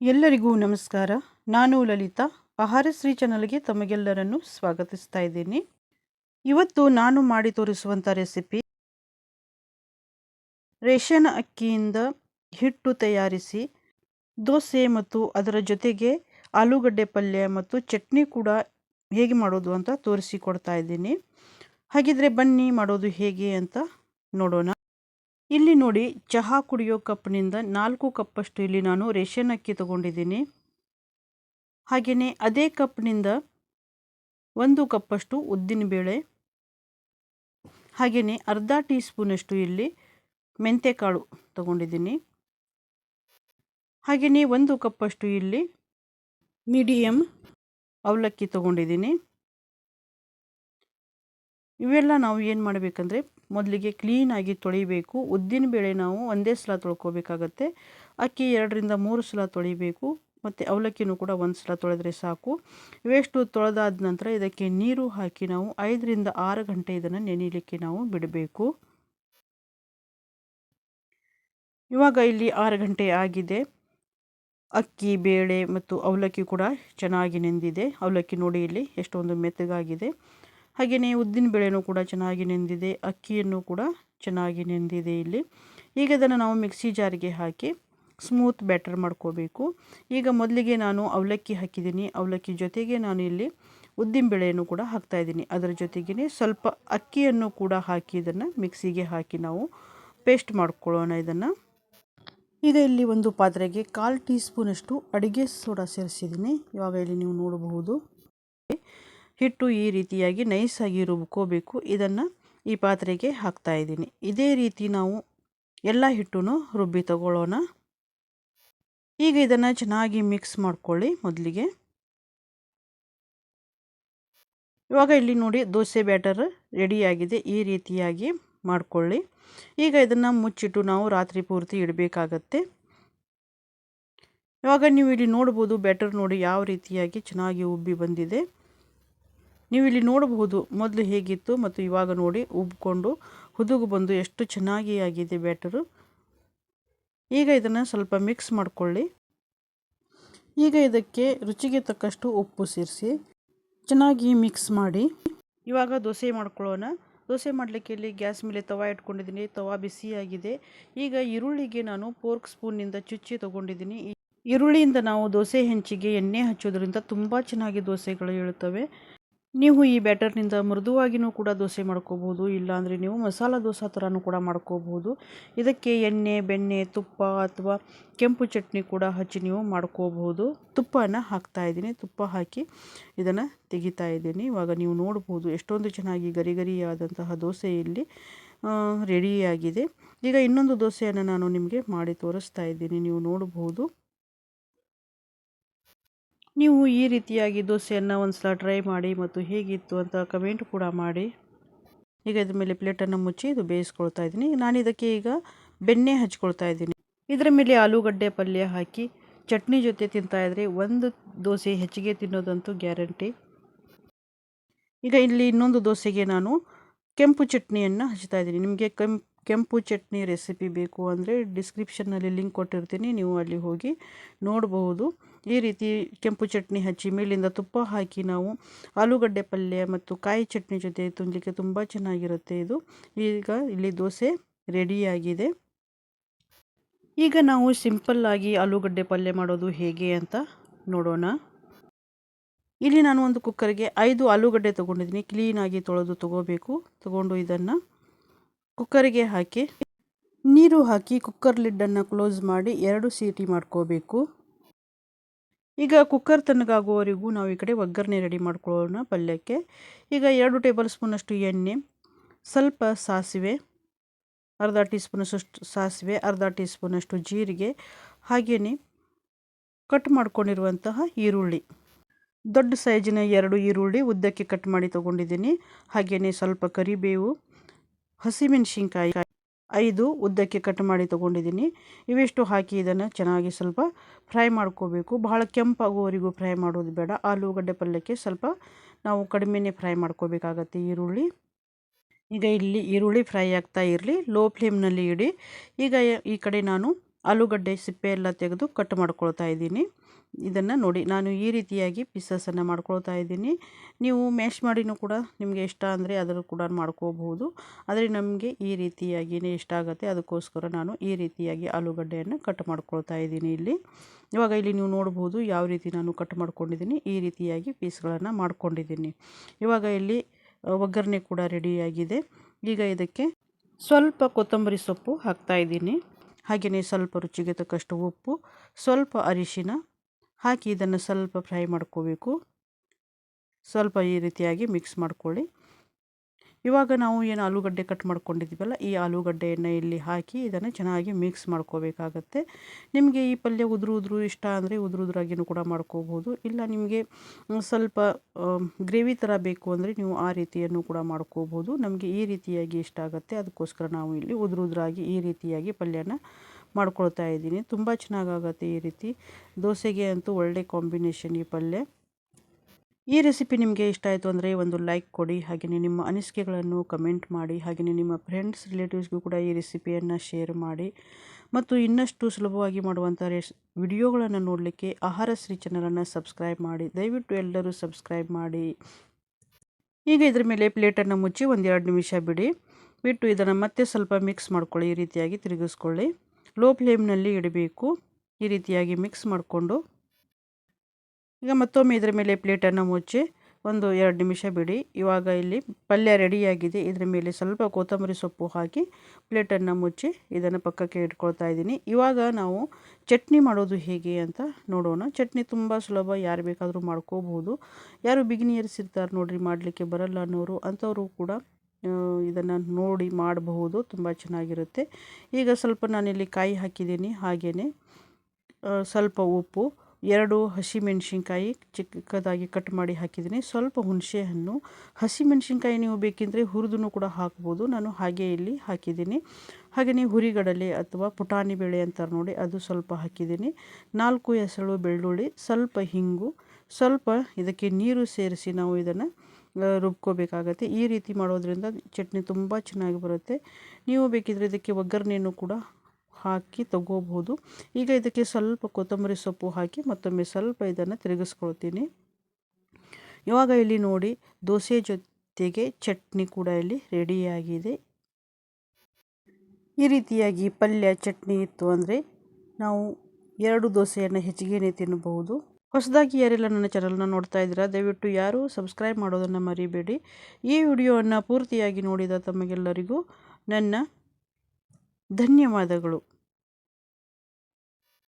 ಎಲ್ಲರಿಗೂ ನಮಸ್ಕಾರ. ನಾನು ಲಲಿತಾ. ಆಹಾರಶ್ರೀ ಚಾನಲ್ಗೆ ತಮಗೆಲ್ಲರನ್ನು ಸ್ವಾಗತಿಸ್ತಾ ಇದ್ದೀನಿ. ಇವತ್ತು ನಾನು ಮಾಡಿ ತೋರಿಸುವಂಥ ರೆಸಿಪಿ ರೇಷನ್ ಅಕ್ಕಿಯಿಂದ ಹಿಟ್ಟು ತಯಾರಿಸಿ, ದೋಸೆ ಮತ್ತು ಅದರ ಜೊತೆಗೆ ಆಲೂಗಡ್ಡೆ ಪಲ್ಯ ಮತ್ತು ಚಟ್ನಿ ಕೂಡ ಹೇಗೆ ಮಾಡೋದು ಅಂತ ತೋರಿಸಿಕೊಡ್ತಾ ಇದ್ದೀನಿ. ಹಾಗಿದ್ರೆ ಬನ್ನಿ ಮಾಡೋದು ಹೇಗೆ ಅಂತ ನೋಡೋಣ. ಇಲ್ಲಿ ನೋಡಿ, ಚಹಾ ಕುಡಿಯೋ ಕಪ್ನಿಂದ ನಾಲ್ಕು ಕಪ್ಪಷ್ಟು ಇಲ್ಲಿ ನಾನು ರೇಷನ್ ಅಕ್ಕಿ ತಗೊಂಡಿದ್ದೀನಿ. ಹಾಗೆಯೇ ಅದೇ ಕಪ್ನಿಂದ ಒಂದು ಕಪ್ಪಷ್ಟು ಉದ್ದಿನಬೇಳೆ ಹಾಗೆಯೇ ಅರ್ಧ ಟೀ ಸ್ಪೂನಷ್ಟು ಇಲ್ಲಿ ಮೆಂತೆಕಾಳು ತಗೊಂಡಿದ್ದೀನಿ. ಹಾಗೆಯೇ ಒಂದು ಕಪ್ಪಷ್ಟು ಇಲ್ಲಿ ಮೀಡಿಯಮ್ ಅವಲಕ್ಕಿ ತಗೊಂಡಿದ್ದೀನಿ. ಇವೆಲ್ಲ ನಾವು ಏನು ಮಾಡಬೇಕಂದ್ರೆ ಮೊದಲಿಗೆ ಕ್ಲೀನಾಗಿ ತೊಳಿಬೇಕು. ಉದ್ದಿನ ಬೇಳೆ ನಾವು ಒಂದೇ ಸಲ ತೊಳ್ಕೊಬೇಕಾಗತ್ತೆ. ಅಕ್ಕಿ ಎರಡರಿಂದ ಮೂರು ಸಲ ತೊಳಿಬೇಕು. ಮತ್ತು ಅವಲಕ್ಕಿನೂ ಕೂಡ ಒಂದು ಸಲ ತೊಳೆದ್ರೆ ಸಾಕು. ಇವೆಷ್ಟು ತೊಳೆದಾದ ನಂತರ ಇದಕ್ಕೆ ನೀರು ಹಾಕಿ ನಾವು ಐದರಿಂದ ಆರು ಗಂಟೆ ಇದನ್ನು ನೆನೆಯಲಿಕ್ಕೆ ನಾವು ಬಿಡಬೇಕು. ಇವಾಗ ಇಲ್ಲಿ ಆರು ಗಂಟೆ ಆಗಿದೆ. ಅಕ್ಕಿ, ಬೇಳೆ ಮತ್ತು ಅವಲಕ್ಕಿ ಕೂಡ ಚೆನ್ನಾಗಿ ನೆಂದಿದೆ. ಅವಲಕ್ಕಿ ನೋಡಿ ಇಲ್ಲಿ ಎಷ್ಟೊಂದು ಮೆತ್ತಗಾಗಿದೆ. ಹಾಗೆಯೇ ಉದ್ದಿನ ಬೇಳೆನೂ ಕೂಡ ಚೆನ್ನಾಗಿ ನೆಂದಿದೆ, ಅಕ್ಕಿಯನ್ನು ಕೂಡ ಚೆನ್ನಾಗಿ ನೆಂದಿದೆ ಇಲ್ಲಿ. ಈಗ ಇದನ್ನು ನಾವು ಮಿಕ್ಸಿ ಜಾರಿಗೆ ಹಾಕಿ ಸ್ಮೂತ್ ಬ್ಯಾಟರ್ ಮಾಡ್ಕೋಬೇಕು. ಈಗ ಮೊದಲಿಗೆ ನಾನು ಅವಲಕ್ಕಿ ಹಾಕಿದ್ದೀನಿ. ಅವಲಕ್ಕಿ ಜೊತೆಗೆ ನಾನು ಇಲ್ಲಿ ಉದ್ದಿನ ಬೇಳೆಯನ್ನು ಕೂಡ ಹಾಕ್ತಾಯಿದ್ದೀನಿ ಅದರ ಜೊತೆಗೇ ಸ್ವಲ್ಪ ಅಕ್ಕಿಯನ್ನು ಕೂಡ ಹಾಕಿ ಇದನ್ನು ಮಿಕ್ಸಿಗೆ ಹಾಕಿ ನಾವು ಪೇಸ್ಟ್ ಮಾಡ್ಕೊಳ್ಳೋಣ ಇದನ್ನು. ಈಗ ಇಲ್ಲಿ ಒಂದು ಪಾತ್ರೆಗೆ ಕಾಲು ಟೀ ಸ್ಪೂನಷ್ಟು ಅಡುಗೆ ಸೋಡಾ ಸೇರಿಸಿದ್ದೀನಿ. ಇವಾಗ ಇಲ್ಲಿ ನೀವು ನೋಡಬಹುದು. ಹಿಟ್ಟು ಈ ರೀತಿಯಾಗಿ ನೈಸಾಗಿ ರುಬ್ಕೋಬೇಕು. ಇದನ್ನು ಈ ಪಾತ್ರೆಗೆ ಹಾಕ್ತಾ ಇದ್ದೀನಿ. ಇದೇ ರೀತಿ ನಾವು ಎಲ್ಲ ಹಿಟ್ಟನ್ನು ರುಬ್ಬಿ ತಗೊಳ್ಳೋಣ. ಈಗ ಇದನ್ನು ಚೆನ್ನಾಗಿ ಮಿಕ್ಸ್ ಮಾಡ್ಕೊಳ್ಳಿ ಮೊದಲಿಗೆ. ಇವಾಗ ಇಲ್ಲಿ ನೋಡಿ ದೋಸೆ ಬ್ಯಾಟರ್ ರೆಡಿಯಾಗಿದೆ. ಈ ರೀತಿಯಾಗಿ ಮಾಡಿಕೊಳ್ಳಿ. ಈಗ ಇದನ್ನು ಮುಚ್ಚಿಟ್ಟು ನಾವು ರಾತ್ರಿ ಪೂರ್ತಿ ಇಡಬೇಕಾಗತ್ತೆ. ಇವಾಗ ನೀವು ಇಲ್ಲಿ ನೋಡ್ಬೋದು ಬ್ಯಾಟರ್ ನೋಡಿ ಯಾವ ರೀತಿಯಾಗಿ ಚೆನ್ನಾಗಿ ಉಬ್ಬಿ ಬಂದಿದೆ. ನೀವು ಇಲ್ಲಿ ನೋಡಬಹುದು ಮೊದಲು ಹೇಗಿತ್ತು ಮತ್ತು ಇವಾಗ ನೋಡಿ ಉಬ್ಕೊಂಡು ಹುದುಗು ಬಂದು ಎಷ್ಟು ಚೆನ್ನಾಗಿ ಆಗಿದೆ ಬ್ಯಾಟರು. ಈಗ ಇದನ್ನು ಸ್ವಲ್ಪ ಮಿಕ್ಸ್ ಮಾಡಿಕೊಳ್ಳಿ. ಈಗ ಇದಕ್ಕೆ ರುಚಿಗೆ ತಕ್ಕಷ್ಟು ಉಪ್ಪು ಸೇರಿಸಿ ಚೆನ್ನಾಗಿ ಮಿಕ್ಸ್ ಮಾಡಿ. ಇವಾಗ ದೋಸೆ ಮಾಡ್ಕೊಳ್ಳೋಣ. ದೋಸೆ ಮಾಡಲಿಕ್ಕೆ ಇಲ್ಲಿ ಗ್ಯಾಸ್ ಮೇಲೆ ತವಾ ಇಟ್ಕೊಂಡಿದ್ದೀನಿ. ತವಾ ಬಿಸಿಯಾಗಿದೆ ಈಗ ಈರುಳ್ಳಿಗೆ ನಾನು ಪೋರ್ಕ್ ಸ್ಪೂನಿಂದ ಚುಚ್ಚಿ ತೊಗೊಂಡಿದ್ದೀನಿ. ಈರುಳ್ಳಿಯಿಂದ ನಾವು ದೋಸೆ ಹೆಂಚಿಗೆ ಎಣ್ಣೆ ಹಚ್ಚೋದ್ರಿಂದ ತುಂಬ ಚೆನ್ನಾಗಿ ದೋಸೆಗಳು ಇಳುತ್ತವೆ. ನೀವು ಈ ಬ್ಯಾಟರ್ನಿಂದ ಮೃದುವಾಗಿಯೂ ಕೂಡ ದೋಸೆ ಮಾಡ್ಕೋಬೋದು ಇಲ್ಲಾಂದರೆ ನೀವು ಮಸಾಲ ದೋಸೆ ಥರನೂ ಕೂಡ ಮಾಡ್ಕೋಬೋದು ಇದಕ್ಕೆ ಎಣ್ಣೆ, ಬೆಣ್ಣೆ, ತುಪ್ಪ ಅಥವಾ ಕೆಂಪು ಚಟ್ನಿ ಕೂಡ ಹಚ್ಚಿ ನೀವು ಮಾಡ್ಕೋಬಹುದು. ತುಪ್ಪನ ಹಾಕ್ತಾ ಇದ್ದೀನಿ. ತುಪ್ಪ ಹಾಕಿ ಇದನ್ನು ತೆಗಿತಾ ಇದ್ದೀನಿ. ಇವಾಗ ನೀವು ನೋಡ್ಬೋದು ಎಷ್ಟೊಂದು ಚೆನ್ನಾಗಿ ಗರಿ ಗರಿಯಾದಂತಹ ದೋಸೆ ಇಲ್ಲಿ ರೆಡಿಯಾಗಿದೆ ಈಗ ಇನ್ನೊಂದು ದೋಸೆಯನ್ನು ನಾನು ನಿಮಗೆ ಮಾಡಿ ತೋರಿಸ್ತಾ ಇದ್ದೀನಿ. ನೀವು ನೋಡಬಹುದು ನೀವು ಈ ರೀತಿಯಾಗಿ ದೋಸೆಯನ್ನು ಒಂದು ಸಲ ಟ್ರೈ ಮಾಡಿ ಮತ್ತು ಹೇಗಿತ್ತು ಅಂತ ಕಮೆಂಟ್ ಕೂಡ ಮಾಡಿ. ಈಗ ಇದ್ರ ಮೇಲೆ ಪ್ಲೇಟನ್ನು ಮುಚ್ಚಿ ಇದು ಬೇಯಿಸ್ಕೊಳ್ತಾ ಇದ್ದೀನಿ. ನಾನು ಇದಕ್ಕೆ ಈಗ ಬೆಣ್ಣೆ ಹಚ್ಕೊಳ್ತಾ ಇದ್ದೀನಿ. ಇದರ ಮೇಲೆ ಆಲೂಗಡ್ಡೆ ಪಲ್ಯ ಹಾಕಿ ಚಟ್ನಿ ಜೊತೆ ತಿಂತಾಯಿದ್ರೆ ಒಂದು ದೋಸೆ ಹೆಚ್ಚಿಗೆ ತಿನ್ನೋದಂತೂ ಗ್ಯಾರಂಟಿ ಈಗ ಇಲ್ಲಿ ಇನ್ನೊಂದು ದೋಸೆಗೆ ನಾನು ಕೆಂಪು ಚಟ್ನಿಯನ್ನು ಹಚ್ತಾ ಇದ್ದೀನಿ. ನಿಮಗೆ ಕೆಂಪು ಕೆಂಪು ಚಟ್ನಿ ರೆಸಿಪಿ ಬೇಕು ಅಂದರೆ ಡಿಸ್ಕ್ರಿಪ್ಷನ್ನಲ್ಲಿ ಲಿಂಕ್ ಕೊಟ್ಟಿರ್ತೀನಿ. ನೀವು ಅಲ್ಲಿ ಹೋಗಿ ನೋಡಬಹುದು. ಈ ರೀತಿ ಕೆಂಪು ಚಟ್ನಿ ಹಚ್ಚಿ ಮೇಲಿಂದ ತುಪ್ಪ ಹಾಕಿ ನಾವು ಆಲೂಗಡ್ಡೆ ಪಲ್ಯ ಮತ್ತು ಕಾಯಿ ಚಟ್ನಿ ಜೊತೆ ತಿನ್ನಲಿಕ್ಕೆ ತುಂಬ ಚೆನ್ನಾಗಿರುತ್ತೆ ಇದು. ಈಗ ಇಲ್ಲಿ ದೋಸೆ ರೆಡಿಯಾಗಿದೆ. ಈಗ ನಾವು ಸಿಂಪಲ್ಲಾಗಿ ಆಲೂಗಡ್ಡೆ ಪಲ್ಯ ಮಾಡೋದು ಹೇಗೆ ಅಂತ ನೋಡೋಣ. ಇಲ್ಲಿ ನಾನು ಒಂದು ಕುಕ್ಕರ್ಗೆ ಐದು ಆಲೂಗಡ್ಡೆ ತೊಗೊಂಡಿದ್ದೀನಿ. ಕ್ಲೀನಾಗಿ ತೊಳೆದು ತೊಗೋಬೇಕು. ತೊಗೊಂಡು ಇದನ್ನು ಕುಕ್ಕರ್ಗೆ ಹಾಕಿ ನೀರು ಹಾಕಿ ಕುಕ್ಕರ್ ಲಿಡ್ಡನ್ನು ಕ್ಲೋಸ್ ಮಾಡಿ ಎರಡು ಸೀಟಿ ಮಾಡ್ಕೋಬೇಕು. ಈಗ ಕುಕ್ಕರ್ ತಣ್ಣಗಾಗುವವರೆಗೂ ನಾವು ಈ ಕಡೆ ಒಗ್ಗರಣೆ ರೆಡಿ ಮಾಡ್ಕೊಳ್ಳೋಣ ಪಲ್ಯಕ್ಕೆ. ಈಗ ಎರಡು ಟೇಬಲ್ ಸ್ಪೂನಷ್ಟು ಎಣ್ಣೆ, ಸ್ವಲ್ಪ ಸಾಸಿವೆ, ಅರ್ಧ ಟೀ ಸ್ಪೂನಷ್ಟು ಸಾಸಿವೆ, ಅರ್ಧ ಟೀ ಸ್ಪೂನಷ್ಟು ಜೀರಿಗೆ, ಹಾಗೆಯೇ ಕಟ್ ಮಾಡ್ಕೊಂಡಿರುವಂತಹ ಈರುಳ್ಳಿ. ದೊಡ್ಡ ಸೈಜಿನ ಎರಡು ಈರುಳ್ಳಿ ಉದ್ದಕ್ಕೆ ಕಟ್ ಮಾಡಿ ತೊಗೊಂಡಿದ್ದೀನಿ. ಹಾಗೆಯೇ ಸ್ವಲ್ಪ ಕರಿಬೇವು, ಹಸಿಮೆಣಸಿನ್ಕಾಯಿ. ಐದು ಉದ್ದಕ್ಕೆ ಕಟ್ ಮಾಡಿ ತೊಗೊಂಡಿದ್ದೀನಿ. ಇವಿಷ್ಟು ಹಾಕಿ ಇದನ್ನು ಚೆನ್ನಾಗಿ ಸ್ವಲ್ಪ ಫ್ರೈ ಮಾಡ್ಕೋಬೇಕು. ಬಹಳ ಕೆಂಪಾಗುವವರೆಗೂ ಫ್ರೈ ಮಾಡೋದು ಬೇಡ. ಆಲೂಗಡ್ಡೆ ಪಲ್ಯಕ್ಕೆ ಸ್ವಲ್ಪ ನಾವು ಕಡಿಮೆನೇ ಫ್ರೈ ಮಾಡ್ಕೋಬೇಕಾಗತ್ತೆ ಈರುಳ್ಳಿ. ಈಗ ಇಲ್ಲಿ ಈರುಳ್ಳಿ ಫ್ರೈ ಆಗ್ತಾ ಇರಲಿ. ಲೋ ಫ್ಲೇಮ್ನಲ್ಲಿ ಇಡಿ. ಈಗ ಈ ಕಡೆ ನಾನು ಆಲೂಗಡ್ಡೆ ಸಿಪ್ಪೆ ಎಲ್ಲ ತೆಗೆದು ಕಟ್ ಮಾಡ್ಕೊಳ್ತಾ ಇದ್ದೀನಿ. ಇದನ್ನು ನೋಡಿ, ನಾನು ಈ ರೀತಿಯಾಗಿ ಪೀಸಸನ್ನು ಮಾಡ್ಕೊಳ್ತಾ ಇದ್ದೀನಿ. ನೀವು ಮ್ಯಾಶ್ ಮಾಡಿನೂ ಕೂಡ ನಿಮಗೆ ಇಷ್ಟ ಅಂದರೆ ಅದನ್ನು ಕೂಡ ಮಾಡ್ಕೋಬಹುದು. ಆದರೆ ನಮಗೆ ಈ ರೀತಿಯಾಗಿಯೇ ಇಷ್ಟ ಆಗುತ್ತೆ. ಅದಕ್ಕೋಸ್ಕರ ನಾನು ಈ ರೀತಿಯಾಗಿ ಆಲೂಗಡ್ಡೆಯನ್ನು ಕಟ್ ಮಾಡ್ಕೊಳ್ತಾ ಇದ್ದೀನಿ ಇಲ್ಲಿ. ಇವಾಗ ಇಲ್ಲಿ ನೀವು ನೋಡ್ಬೋದು ಯಾವ ರೀತಿ ನಾನು ಕಟ್ ಮಾಡ್ಕೊಂಡಿದ್ದೀನಿ. ಈ ರೀತಿಯಾಗಿ ಪೀಸ್ಗಳನ್ನು ಮಾಡ್ಕೊಂಡಿದ್ದೀನಿ. ಇವಾಗ ಇಲ್ಲಿ ಒಗ್ಗರಣೆ ಕೂಡ ರೆಡಿಯಾಗಿದೆ ಈಗ ಇದಕ್ಕೆ ಸ್ವಲ್ಪ ಕೊತ್ತಂಬರಿ ಸೊಪ್ಪು ಹಾಕ್ತಾ ಇದ್ದೀನಿ. ಹಾಗೆಯೇ ಸ್ವಲ್ಪ ರುಚಿಗೆ ತಕ್ಕಷ್ಟು ಉಪ್ಪು, ಸ್ವಲ್ಪ ಅರಿಶಿನ, ಹಾಕಿ ಇದನ್ನು ಸ್ವಲ್ಪ ಫ್ರೈ ಮಾಡ್ಕೋಬೇಕು. ಸ್ವಲ್ಪ ಈ ರೀತಿಯಾಗಿ ಮಿಕ್ಸ್ ಮಾಡ್ಕೊಳ್ಳಿ. ಇವಾಗ ನಾವು ಏನು ಆಲೂಗಡ್ಡೆ ಕಟ್ ಮಾಡ್ಕೊಂಡಿದ್ದೀವಲ್ಲ, ಈ ಆಲೂಗಡ್ಡೆಯನ್ನು ಇಲ್ಲಿ ಹಾಕಿ ಇದನ್ನು ಚೆನ್ನಾಗಿ ಮಿಕ್ಸ್ ಮಾಡ್ಕೋಬೇಕಾಗತ್ತೆ. ನಿಮಗೆ ಈ ಪಲ್ಯ ಉದುರು ಉದುರು ಇಷ್ಟ ಅಂದರೆ ಉದುರು ಉದುರಾಗಿನೂ ಕೂಡ ಮಾಡ್ಕೋಬೋದು. ಇಲ್ಲ ನಿಮಗೆ ಸ್ವಲ್ಪ ಗ್ರೇವಿ ಥರ ಬೇಕು ಅಂದರೆ ನೀವು ಆ ರೀತಿಯನ್ನು ಕೂಡ ಮಾಡ್ಕೋಬೋದು. ನಮಗೆ ಈ ರೀತಿಯಾಗಿ ಇಷ್ಟ ಆಗುತ್ತೆ. ಅದಕ್ಕೋಸ್ಕರ ನಾವು ಇಲ್ಲಿ ಉದುರು ಉದುರಾಗಿ ಈ ರೀತಿಯಾಗಿ ಪಲ್ಯನ ಮಾಡ್ಕೊಳ್ತಾ ಇದ್ದೀನಿ. ತುಂಬ ಚೆನ್ನಾಗಾಗತ್ತೆ ಈ ರೀತಿ. ದೋಸೆಗೆ ಅಂತೂ ಒಳ್ಳೆ ಕಾಂಬಿನೇಷನ್ ಈ ಪಲ್ಯ. ಈ ರೆಸಿಪಿ ನಿಮಗೆ ಇಷ್ಟ ಆಯಿತು ಅಂದರೆ ಒಂದು ಲೈಕ್ ಕೊಡಿ ಹಾಗೆಯೇ ನಿಮ್ಮ ಅನಿಸಿಕೆಗಳನ್ನು ಕಮೆಂಟ್ ಮಾಡಿ ಹಾಗೆಯೇ ನಿಮ್ಮ ಫ್ರೆಂಡ್ಸ್ ರಿಲೇಟಿವ್ಸ್ಗೂ ಕೂಡ ಈ ರೆಸಿಪಿಯನ್ನು ಶೇರ್ ಮಾಡಿ. ಮತ್ತು ಇನ್ನಷ್ಟು ಸುಲಭವಾಗಿ ಮಾಡುವಂಥ ರೆಸ್, ವಿಡಿಯೋಗಳನ್ನು ನೋಡಲಿಕ್ಕೆ ಆಹಾರ ಶ್ರೀ ಚಾನಲನ್ನು ಸಬ್ಸ್ಕ್ರೈಬ್ ಮಾಡಿ. ದಯವಿಟ್ಟು ಎಲ್ಲರೂ ಸಬ್ಸ್ಕ್ರೈಬ್ ಮಾಡಿ. ಈಗ ಇದರ ಮೇಲೆ ಪ್ಲೇಟನ್ನು ಮುಚ್ಚಿ ಒಂದೆರಡು ನಿಮಿಷ ಬಿಡಿ. ಬಿಟ್ಟು ಇದನ್ನು ಮತ್ತೆ ಸ್ವಲ್ಪ ಮಿಕ್ಸ್ ಮಾಡ್ಕೊಳ್ಳಿ, ಈ ರೀತಿಯಾಗಿ ತಿರುಗಿಸ್ಕೊಳ್ಳಿ. ಲೋ ಫ್ಲೇಮ್ನಲ್ಲಿ ಇಡಬೇಕು. ಈ ರೀತಿಯಾಗಿ ಮಿಕ್ಸ್ ಮಾಡಿಕೊಂಡು ಈಗ ಮತ್ತೊಮ್ಮೆ ಇದರ ಮೇಲೆ ಪ್ಲೇಟನ್ನು ಮುಚ್ಚಿ ಒಂದು ಎರಡು ನಿಮಿಷ ಬಿಡಿ. ಇವಾಗ ಇಲ್ಲಿ ಪಲ್ಯ ರೆಡಿಯಾಗಿದೆ. ಇದರ ಮೇಲೆ ಸ್ವಲ್ಪ ಕೊತ್ತಂಬರಿ ಸೊಪ್ಪು ಹಾಕಿ ಪ್ಲೇಟನ್ನು ಮುಚ್ಚಿ ಇದನ್ನು ಪಕ್ಕಕ್ಕೆ ಇಟ್ಕೊಳ್ತಾ ಇದ್ದೀನಿ. ಇವಾಗ ನಾವು ಚಟ್ನಿ ಮಾಡೋದು ಹೇಗೆ ಅಂತ ನೋಡೋಣ. ಚಟ್ನಿ ತುಂಬ ಸುಲಭ. ಯಾರು ಬೇಕಾದರೂ ಮಾಡ್ಕೋಬಹುದು ಯಾರು ಬಿಗಿನಿಯರ್ಸ್ ಇರ್ತಾರೆ ನೋಡಿರಿ, ಮಾಡಲಿಕ್ಕೆ ಬರಲ್ಲ ಅನ್ನೋರು ಅಂಥವರು ಕೂಡ ಇದನ್ನು ನೋಡಿ ಮಾಡಬಹುದು. ತುಂಬ ಚೆನ್ನಾಗಿರುತ್ತೆ. ಈಗ ಸ್ವಲ್ಪ ನಾನಿಲ್ಲಿ ಕಾಯಿ ಹಾಕಿದ್ದೀನಿ. ಹಾಗೆಯೇ ಸ್ವಲ್ಪ ಉಪ್ಪು ಎರಡು ಹಸಿಮೆಣ್ಸಿನ್ಕಾಯಿ ಚಿಕ್ಕದಾಗಿ ಕಟ್ ಮಾಡಿ ಹಾಕಿದ್ದೀನಿ. ಸ್ವಲ್ಪ ಹುಣಸೆ ಹಣ್ಣು ಹಸಿಮೆಣ್ಸಿನ್ಕಾಯಿ ನೀವು ಬೇಕಿದ್ದರೆ ಹುರಿದು ಕೂಡ ಹಾಕ್ಬೋದು. ನಾನು ಹಾಗೆ ಇಲ್ಲಿ ಹಾಕಿದ್ದೀನಿ. ಹಾಗೆಯೇ ಹುರಿಗಡಲೆ ಅಥವಾ ಪುಟಾಣಿ ಬೇಳೆ ಅಂತಾರೆ ನೋಡಿ ಅದು ಸ್ವಲ್ಪ ಹಾಕಿದ್ದೀನಿ. ನಾಲ್ಕು ಎಸಳು ಬೆಳ್ಳುಳ್ಳಿ, ಸ್ವಲ್ಪ ಹಿಂಗು, ಸ್ವಲ್ಪ ಇದಕ್ಕೆ ನೀರು ಸೇರಿಸಿ ನಾವು ಇದನ್ನು ರುಬ್ಕೋಬೇಕಾಗತ್ತೆ. ಈ ರೀತಿ ಮಾಡೋದ್ರಿಂದ ಚಟ್ನಿ ತುಂಬ ಚೆನ್ನಾಗಿ ಬರುತ್ತೆ. ನೀವು ಬೇಕಿದ್ರೆ ಇದಕ್ಕೆ ಒಗ್ಗರಣೆಯನ್ನು ಕೂಡ ಹಾಕಿ ತಗೋಬಹುದು. ಈಗ ಇದಕ್ಕೆ ಸ್ವಲ್ಪ ಕೊತ್ತಂಬರಿ ಸೊಪ್ಪು ಹಾಕಿ ಮತ್ತೊಮ್ಮೆ ಸ್ವಲ್ಪ ಇದನ್ನು ತಿರುಗಿಸ್ಕೊಳ್ತೀನಿ. ಇವಾಗ ಇಲ್ಲಿ ನೋಡಿ ದೋಸೆ ಜೊತೆಗೆ ಚಟ್ನಿ ಕೂಡ ಇಲ್ಲಿ ರೆಡಿಯಾಗಿದೆ. ಈ ರೀತಿಯಾಗಿ ಪಲ್ಯ, ಚಟ್ನಿ ಇತ್ತು ಅಂದರೆ ನಾವು ಎರಡು ದೋಸೆಯನ್ನು ಹೆಚ್ಚಿಗೆನೇ ತಿನ್ನಬಹುದು. ಹೊಸದಾಗಿ ಯಾರೆಲ್ಲ ನನ್ನ ಚಾನಲ್ನ ನೋಡ್ತಾ ಇದ್ದೀರಾ, ದಯವಿಟ್ಟು ಯಾರೂ ಸಬ್ಸ್ಕ್ರೈಬ್ ಮಾಡೋದನ್ನು ಮರಿಬೇಡಿ. ಈ ವಿಡಿಯೋವನ್ನು ಪೂರ್ತಿಯಾಗಿ ನೋಡಿದ ತಮಗೆಲ್ಲರಿಗೂ ನನ್ನ ಧನ್ಯವಾದಗಳು.